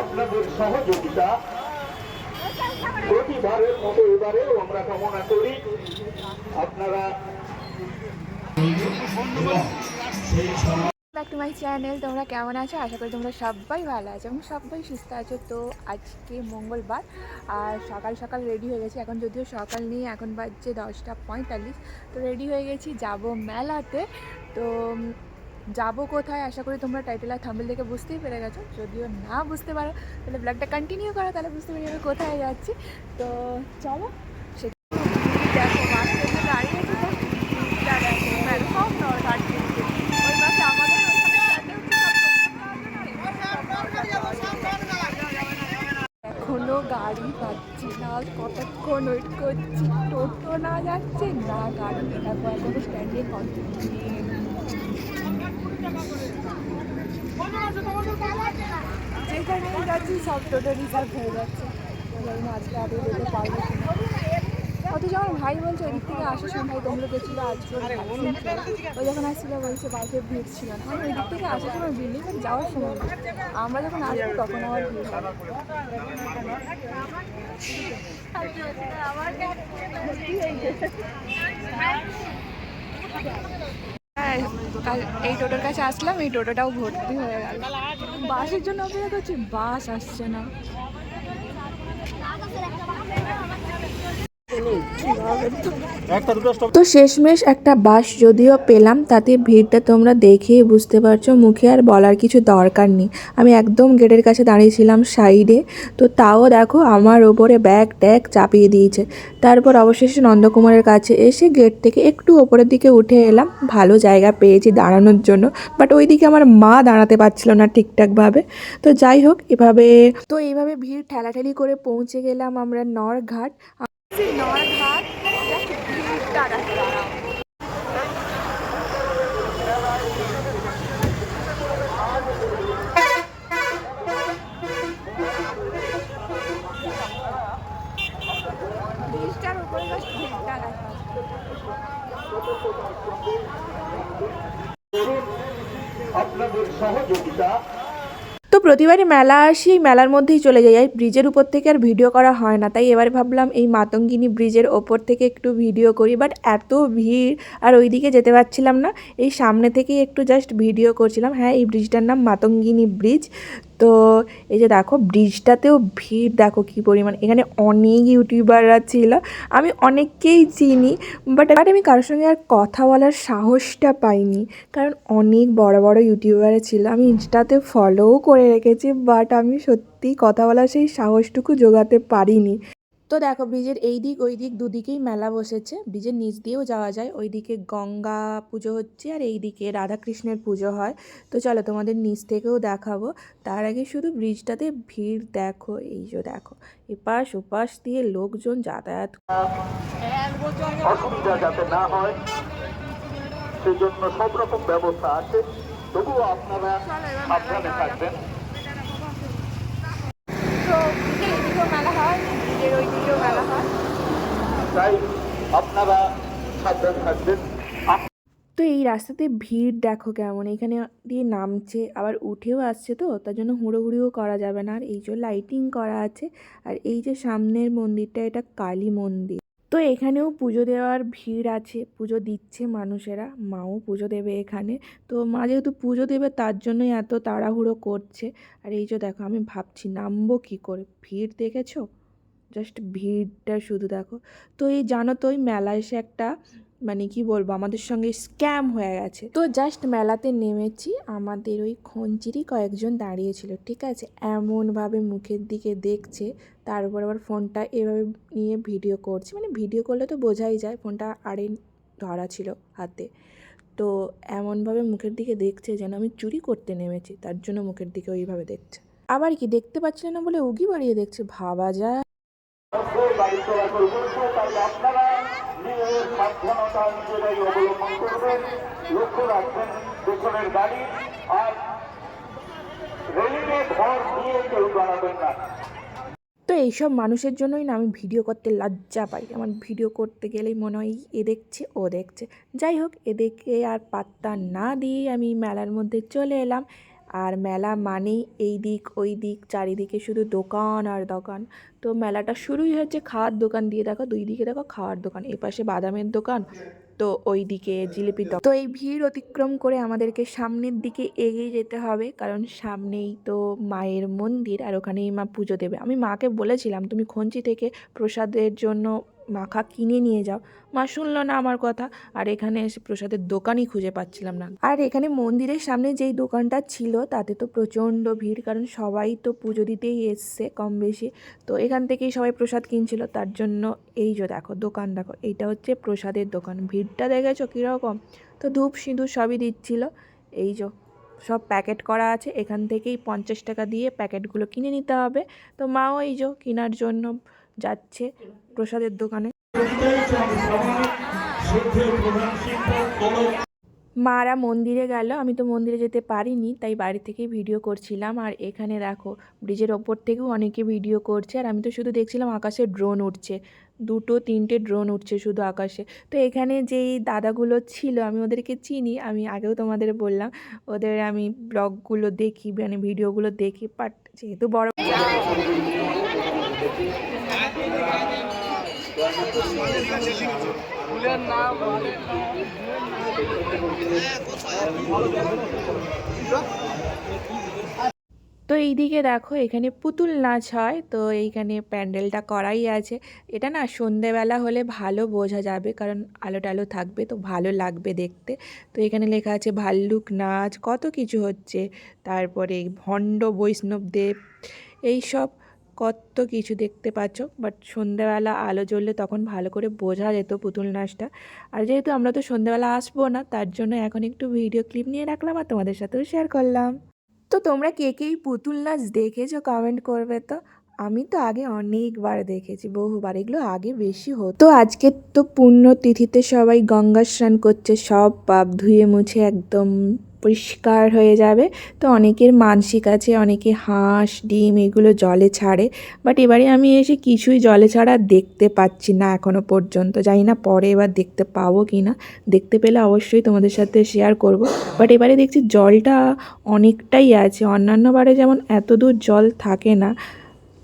আপনাদের সহযোগিতা প্রতিবারের মতো এবারেও আমরা কামনা করি। আপনারা মাই চ্যানেল তোমরা কেমন আছো? আশা করি তোমরা সবাই ভালো আছো এবং সবাই সুস্থ আছো। তো আজকে মঙ্গলবার, আর সকাল সকাল রেডি হয়ে গেছি। এখন যদিও সকাল নেই, এখন বাজছে দশটা পঁয়তাল্লিশ। তো রেডি হয়ে গেছি, যাব মেলাতে। তো যাব কোথায়? আশা করি তোমরা টাইটেল আর থাম্বেল দেখে বুঝতেই পেরে গেছো। যদিও না বুঝতে পারো, তাহলে ব্লগটা কন্টিনিউ করো, তাহলে বুঝতে পারি আমি কোথায় যাচ্ছি। তো চলো, সে দেখো বাসে যে দাঁড়িয়ে এখনও গাড়ি পাচ্ছি না কতক্ষণ ওয়েট করছি? টোটো না যাচ্ছে, না গাড়ি। এখনও স্ট্যান্ডে যেখানে যাচ্ছি সব টোটো রিজার্ভ হয়ে যাচ্ছে। আজকে আদৌ যেতে পারব অথচ আমার ভাই বলছে ওই দিক থেকে আসার সময় তোমরা গেছিল, আজকে ভ্যাকসিন ও যখন আসছিল, বলছে বাসে ভিড় ছিল না ওই দিক থেকে আসার সময় ভিড় নেই যাওয়ার সময় আমরা যখন আসব, তখন আবার ভিড় কাল- এই টোটোর কাছে আসলাম, এই টোটোটাও ভর্তি হয়ে গেল। বাসের জন্য অপেক্ষা করছি, বাস আসছে না। তো শেষমেশ একটা বাস যদিও পেলাম, তাতে ভিড়টা তোমরা দেখেই বুঝতে পারছ, মুখে আর বলার কিছু দরকার নেই। আমি একদম গেটের কাছে দাঁড়িয়েছিলাম সাইডে, তো তাও দেখো আমার ওপরে ব্যাগ ট্যাগ চাপিয়ে দিয়েছে। তারপর অবশেষে নন্দকুমারের কাছে এসে গেট থেকে একটু ওপরের দিকে উঠে এলাম, ভালো জায়গা পেয়েছি দাঁড়ানোর জন্য বাট ওইদিকে আমার মা দাঁড়াতে পারছিল না ঠিকঠাকভাবে। তো যাই হোক, এভাবে, তো এইভাবে ভিড় ঠেলাঠেলি করে পৌঁছে গেলাম আমরা নরঘাট। দেখো দাঁড়াও। ব্রিজটার উপরে just ভিড়টা আপনাদের সহযোগিতা প্রতিবারই মেলা আসি, মেলার মধ্যেই চলে যাই। আর ব্রিজের উপর থেকে আর ভিডিও করা হয় না। তাই এবার ভাবলাম এই মাতঙ্গিনী ব্রিজের ওপর থেকে একটু ভিডিও করি। বাট এত ভিড় আর ওইদিকে যেতে পারছিলাম না। এই সামনে থেকেই একটু জাস্ট ভিডিও করছিলাম। হ্যাঁ এই ব্রিজটার নাম মাতঙ্গিনী ব্রিজ তো এই যে দেখো ব্রিজটাতেও ভিড়, দেখো কি পরিমাণ। এখানে অনেক ইউটিউবাররা ছিল, আমি অনেককেই চিনি বাট বাট আমি কারোর সঙ্গে আর কথা বলার সাহসটা পাইনি, কারণ অনেক বড় বড় ইউটিউবাররা ছিল। আমি ইনস্টাতে ফলোও করে রেখেছি বাট আমি সত্যি কথা বলার সেই সাহসটুকু জোগাতে পারিনি। তো দেখো ব্রিজের এই দিক ওই দিক দুদিকেই মেলা বসেছে। ব্রিজের নিচ দিয়েও যাওয়া যায়। ওইদিকে গঙ্গা পুজো হচ্ছে আর এই দিকে রাধাকৃষ্ণের পুজো হয়। তো চলো তোমাদের নিচ থেকেও দেখাবো। তার আগে শুধু ব্রিজটাতে ভিড় দেখো এই যে দেখো। এপাশ ওপাশ দিয়ে লোকজন যাতায়াত অসুবিধা যাতে না হয় সেজন্য সব রকম ব্যবস্থা আছে। তবুও আপনারা সাবধানে থাকবেন তো ব্রিজের এদিকেও মেলা হয় ব্রিজের ওই দিকেও মেলা হয়। তাই আপনারা সাবধান থাকবেন। তো এই রাস্তাতে ভিড় দেখো কেমন এখানে দিয়ে নামছে আবার উঠেও আসছে তো তার জন্য হুড়োহুড়িও করা যাবে না। আর এই যে লাইটিং করা আছে আর এই যে সামনের মন্দিরটা এটা কালী মন্দির। তো এখানেও পুজো দেওয়ার ভিড় আছে পুজো দিচ্ছে মানুষেরা মাও পুজো দেবে এখানে। তো মা যেহেতু পুজো দেবে তার জন্যই এত তাড়াহুড়ো করছে। আর এই যে দেখো আমি ভাবছি নামবো কী করে? ভিড় দেখেছ? জাস্ট ভিড়টা শুধু দেখো। তো এই জানো তো ওই মেলা এসে একটা মানে কি বলব, আমাদের সঙ্গে স্ক্যাম হয়ে গেছে। তো জাস্ট মেলাতে নেমেছি, আমাদের ওই খঞ্চিরই কয়েকজন দাঁড়িয়েছিল, ঠিক আছে? এমনভাবে মুখের দিকে দেখছে, তার উপর আবার ফোনটা এভাবে নিয়ে ভিডিও করছে। মানে ভিডিও করলে তো বোঝাই যায়, ফোনটা আরে ধরা ছিল হাতে। তো এমনভাবে মুখের দিকে দেখছে যেন আমি চুরি করতে নেমেছি, তার জন্য মুখের দিকে ওইভাবে দেখছে। আবার কি দেখতে পাচ্ছিল না বলে উগি বাড়িয়ে দেখছে, ভাবা যায়। তো এইসব মানুষের জন্যই না আমি ভিডিও করতে লজ্জা পাই। আমার ভিডিও করতে গেলেই মনে হয়, এ দেখছে, ও দেখছে। যাই হোক এদেরকে আর পাত্তা না দিয়ে আমি মেলার মধ্যে চলে এলাম। আর মেলা মানেই এই দিক, ওই দিক, চারিদিকে শুধু দোকান আর দোকান। তো মেলাটা শুরুই হচ্ছে খাওয়ার দোকান দিয়ে। দেখো, দুই দিকে দেখো খাওয়ার দোকান এপাশে বাদামের দোকান, তো ওই দিকে দোকান। তো এই ভিড় অতিক্রম করে আমাদেরকে সামনের দিকে এগিয়ে যেতে হবে, কারণ সামনেই তো মায়ের মন্দির আর ওখানেই মা পুজো দেবে। আমি মাকে বলেছিলাম, তুমি খঞ্চি থেকে প্রসাদের জন্য মাখা কিনে নিয়ে যাও। মা, শুনলো না আমার কথা। আর এখানে এসে প্রসাদের দোকানই খুঁজে পাচ্ছিলাম না। আর এখানে মন্দিরের সামনে যেই দোকানটা ছিল, তাতে তো প্রচণ্ড ভিড়, কারণ সবাই তো পুজো দিতেই এসছে কম বেশি। তো এখান থেকেই সবাই প্রসাদ কিনছিল। তার জন্য এই যে দেখো, দোকান দেখো, এইটা হচ্ছে প্রসাদের দোকান। ভিড়টা দেখেছ কীরকম? তো ধূপ সিঁদুর সবই দিচ্ছিল। এই যে সব প্যাকেট করা আছে। এখান থেকেই পঞ্চাশ টাকা দিয়ে প্যাকেটগুলো কিনে নিতে হবে। তো মাও এই যে কেনার জন্য যাচ্ছে প্রসাদের দোকানে। মারা মন্দিরে গেল। আমি তো মন্দিরে যেতে পারিনি, তাই বাড়ি থেকেই ভিডিও করছিলাম। আর এখানে দেখো, ব্রিজের ওপর থেকেও অনেকে ভিডিও করছে। আর আমি তো শুধু দেখছিলাম আকাশে ড্রোন উঠছে। দুটো, তিনটে ড্রোন উঠছে শুধু আকাশে। তো এখানে যেই দাদাগুলো ছিল, আমি ওদেরকে চিনি। আমি আগেও তোমাদের বললাম, ওদের আমি ব্লগগুলো দেখি মানে ভিডিওগুলো দেখি। বাট যেহেতু বড় তো এইদিকে দেখো, এখানে পুতুল নাচ হয়, তো এইখানে প্যান্ডেলটা করাই আছে। এটা না সন্ধেবেলা হলে ভালো বোঝা যাবে, কারণ আলো টালো থাকবে, তো ভালো লাগবে দেখতে। তো এখানে লেখা আছে, ভাল্লুক নাচ, কত কিছু হচ্ছে, তারপরে ভণ্ড বৈষ্ণবদেব এই সব কত কিছু দেখতে পাচ্ছ বাট সন্ধেবেলা আলো জ্বললে তখন ভালো করে বোঝা যেত পুতুল নাচটা। আর যেহেতু আমরা তো সন্ধেবেলা আসব না, তার জন্য এখন একটু ভিডিও ক্লিপ নিয়ে রাখলাম আর তোমাদের সাথেও শেয়ার করলাম। তো তোমরা কে কে পুতুল নাচ দেখেছ কমেন্ট করবে তো? আমি তো আগে অনেকবার দেখেছি, বহুবার, এগুলো আগে বেশি হতো। আজকে তো পুণ্যতিথিতে সবাই গঙ্গা স্নান করছে, সব পাপ ধুয়ে মুছে একদম পরিষ্কার হয়ে যাবে। তো অনেকের মানসিক আছে, অনেকে হাঁস, ডিম এগুলো জলে ছাড়ে। বাট এবারে আমি এসে কিছুই জলে ছাড়া দেখতে পাচ্ছি না এখনও পর্যন্ত। জানি না পরে এবার দেখতে পাবো কি না। দেখতে পেলে অবশ্যই তোমাদের সাথে শেয়ার করব। বাট এবারে দেখছি জলটা অনেকটাই আছে। অন্যান্য বারে যেমন এত দূর জল থাকে না,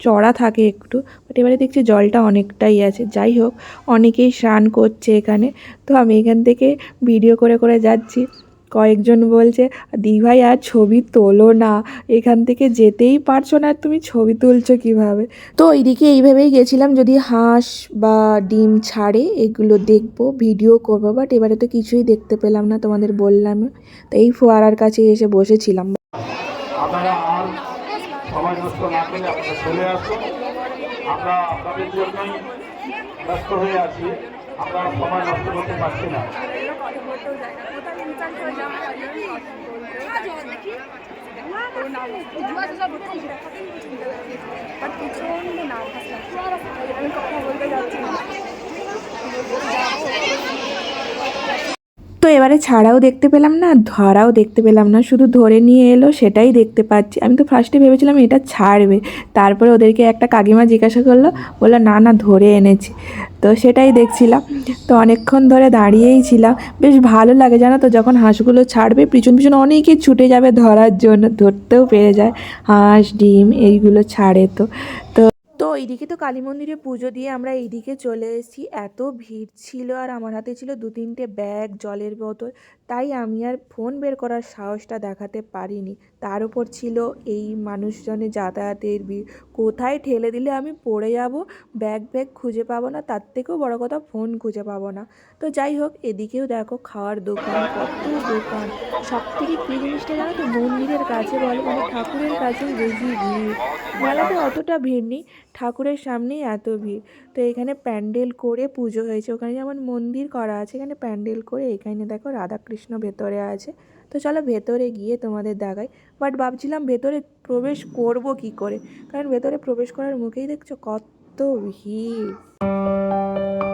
চড়া থাকে একটু, বাট এবারে দেখছি জলটা অনেকটাই আছে। যাই হোক, অনেকেই স্নান করছে এখানে। তো আমি এখান থেকে ভিডিও করে করে যাচ্ছি। কয়েকজন বলছে দিভাই আর ছবি তোলো না। এখান থেকে যেতেই পারছ না তুমি ছবি তুলছো কীভাবে? তো এইদিকে এইভাবেই গেছিলাম, যদি হাঁস বা ডিম ছাড়ে, এগুলো দেখব, ভিডিও করব, বাট এবারে তো কিছুই দেখতে পেলাম না, তোমাদের বললাম তো এই ফোয়ারার কাছে এসে বসেছিলাম। আমরা আমরা সময় নষ্ট করতে পারছি না। প্রচণ্ড নার্ভাস লাগছে আমি কথা বলতে যাচ্ছি তো এবারে ছাড়াও দেখতে পেলাম না, ধরাও দেখতে পেলাম না, শুধু ধরে নিয়ে এলো, সেটাই দেখতে পাচ্ছি। আমি তো ফার্স্টে ভেবেছিলাম এটা ছাড়বে। তারপরে ওদেরকে একটা কাকিমা জিজ্ঞাসা করল, বলল, না না, ধরে এনেছি। তো সেটাই দেখছিলাম। তো অনেকক্ষণ ধরে দাঁড়িয়েই ছিলাম। বেশ ভালো লাগে, জানো তো, যখন হাঁসগুলো ছাড়বে, পিছন পিছন অনেকে ছুটে যাবে ধরার জন্য, ধরতেও পেরে যায়। হাঁস, ডিম, এইগুলো ছাড়ে তো তো। তো এইদিকে তো কালী মন্দিরে পুজো দিয়ে আমরা এইদিকে চলে এসেছি। এত ভিড় ছিল আর আমার হাতে ছিল দু তিনটে ব্যাগ, জলের বোতল। তাই আমি আর ফোন বের করার সাহসটা দেখাতে পারিনি। তার উপর ছিল এই মানুষজনের যাতায়াতের কোথায় ঠেলে দিলে আমি পড়ে যাব? ব্যাগ ব্যাগ খুঁজে পাবো না? তার থেকেও বড় কথা, ফোন খুঁজে পাবো না। তো যাই হোক, এদিকেও দেখো খাওয়ার দোকান, কত দোকান। সব থেকে কী জিনিসটা জানো তো, মন্দিরের কাছে বলো মানে ঠাকুরের কাছেই বেশি ভিড়। মেলাতে অতটা ভিড় নেই, ঠাকুরের সামনেই এত ভিড়। তো এখানে প্যান্ডেল করে পুজো হয়েছে। ওখানে যেমন মন্দির করা আছে, এখানে প্যান্ডেল করে এখানে দেখো রাধাকৃষ্ণ ভেতরে আছে। তো চলো ভেতরে গিয়ে তোমাদের দেখাই। বাট ভাবছিলাম ভেতরে প্রবেশ করব কি করে? কারণ ভেতরে প্রবেশ করার মুখেই দেখছ কত ভিড়।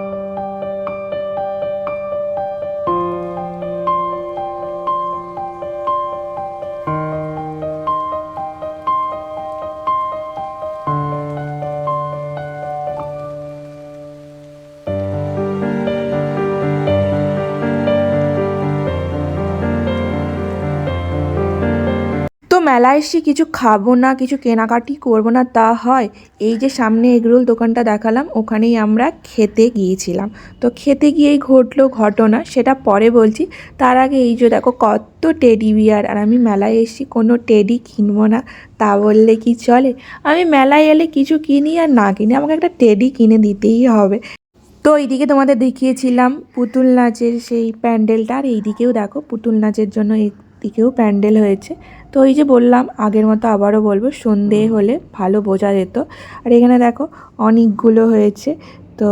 মেলায় কিছু খাব না, কিছু কেনাকাটি করব না, তা হয়। এই যে সামনে এগরোল দোকানটা দেখালাম, ওখানেই আমরা খেতে গিয়েছিলাম। তো খেতে গিয়েই ঘটলো ঘটনা, সেটা পরে বলছি। তার আগে এই যে দেখো, কত টেডি বিয়ার আর আমি মেলায় এসেছি, কোনো টেডি কিনবো না, তা বললে কি চলে? আমি মেলায় এলে কিছু কিনি আর না কিনি, আমাকে একটা টেডি কিনে দিতেই হবে। তো এইদিকে তোমাদের দেখিয়েছিলাম পুতুল নাচের সেই প্যান্ডেলটা, আর এইদিকেও দেখো, পুতুল নাচের জন্য এইদিকেও প্যান্ডেল হয়েছে। তো ওই যে বললাম আগের মতো আবারও বলব সন্ধে হলে ভালো বোঝা যেত। আর এখানে দেখো অনেকগুলো হয়েছে তো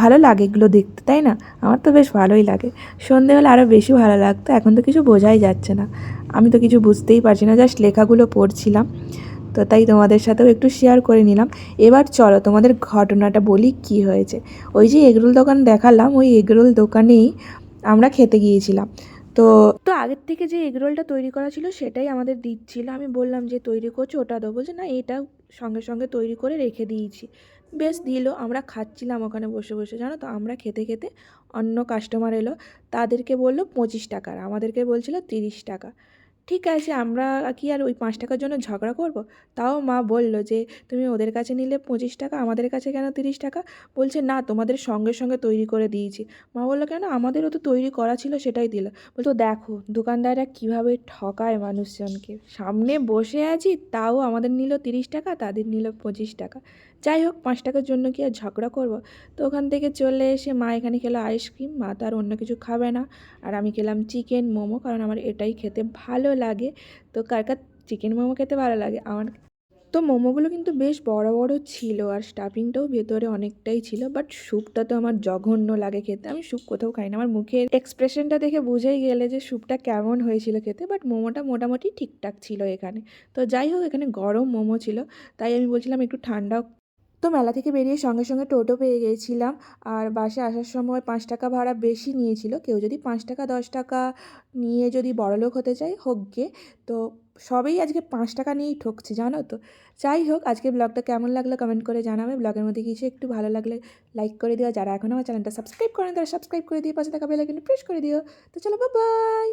ভালো লাগে এগুলো দেখতে তাই না? আমার তো বেশ ভালোই লাগে। সন্ধে হলে আরও বেশি ভালো লাগতো এখন তো কিছু বোঝাই যাচ্ছে না। আমি তো কিছু বুঝতেই পারছি না জাস্ট লেখাগুলো পড়ছিলাম। তো তাই তোমাদের সাথেও একটু শেয়ার করে নিলাম। এবার চলো তোমাদের ঘটনাটা বলি কি হয়েছে। ওই যে এগরোল দোকান দেখালাম ওই এগরোল দোকানেই আমরা খেতে গিয়েছিলাম। তো তো আগের থেকে যে এগরোলটা তৈরি করা ছিল সেটাই আমাদের দিচ্ছিল। আমি বললাম যে, তৈরি করছ, ওটা দেবো। বলছে না, এটা সঙ্গে সঙ্গে তৈরি করে রেখে দিয়েছি। বেশ দিল, আমরা খাচ্ছিলাম ওখানে বসে বসে। জানো তো, আমরা খেতে খেতে অন্য কাস্টমার এলো, তাদেরকে বলল পঁচিশ টাকার। আমাদেরকে বলছিল তিরিশ টাকা। ঠিক আছে, আমরা কি আর ওই পাঁচ টাকার জন্য ঝগড়া করব? তাও মা বলল যে, তুমি ওদের কাছে নিলে পঁচিশ টাকা, আমাদের কাছে কেন তিরিশ টাকা? বলছে, না, তোমাদের সঙ্গে সঙ্গে তৈরি করে দিয়েছি। মা বলল, কেন? আমাদেরও তো তৈরি করা ছিল, সেটাই দিল। বলতো দেখো, দোকানদাররা কীভাবে ঠকায় মানুষজনকে। সামনে বসে আছি, তাও আমাদের নিল তিরিশ টাকা, তাদের নিল পঁচিশ টাকা। যাই হোক পাঁচ টাকার জন্য কি আর ঝগড়া করব? তো ওখান থেকে চলে এসে মা এখানে খেলো আইসক্রিম মা তো আর অন্য কিছু খাবে না। আর আমি খেলাম চিকেন মোমো, কারণ আমার এটাই খেতে ভালো লাগে। তো কার কার চিকেন মোমো খেতে ভালো লাগে? আমার তো মোমোগুলো কিন্তু বেশ বড় বড় ছিল আর স্টাফিংটাও ভেতরে অনেকটাই ছিল বাট স্যুপটা তো আমার জঘন্য লাগে খেতে। আমি স্যুপ কোথাও খাই না আমার মুখের এক্সপ্রেশনটা দেখে বুঝেই গেলে যে স্যুপটা কেমন হয়েছিল খেতে বাট মোমোটা মোটামুটি ঠিকঠাক ছিল এখানে। তো যাই হোক এখানে গরম মোমো ছিল, তাই আমি বলছিলাম একটু ঠান্ডা তো মেলা থেকে বেরিয়ে সঙ্গে সঙ্গে টোটো পেয়ে গিয়েছিলাম আর বাসে আসার সময় পাঁচ টাকা ভাড়া বেশি নিয়েছিল। কেউ যদি পাঁচ টাকা, দশ টাকা নিয়ে যদি বড়লোক হতে চায়, হোক গে। তো সবেই আজকে পাঁচ টাকা নিয়েই ঠকছে, জানো তো। যাই হোক, আজকে ব্লগটা কেমন লাগল কমেন্ট করে জানাবে। ব্লগের মধ্যে কিছু একটু ভালো লাগলে লাইক করে দিও। যারা এখন আমার চ্যানেলটা সাবস্ক্রাইব করেন, তারা সাবস্ক্রাইব করে দিয়ে পাশে থাকা বেল আইকনে প্রেস করে দিও। তো চলো বাই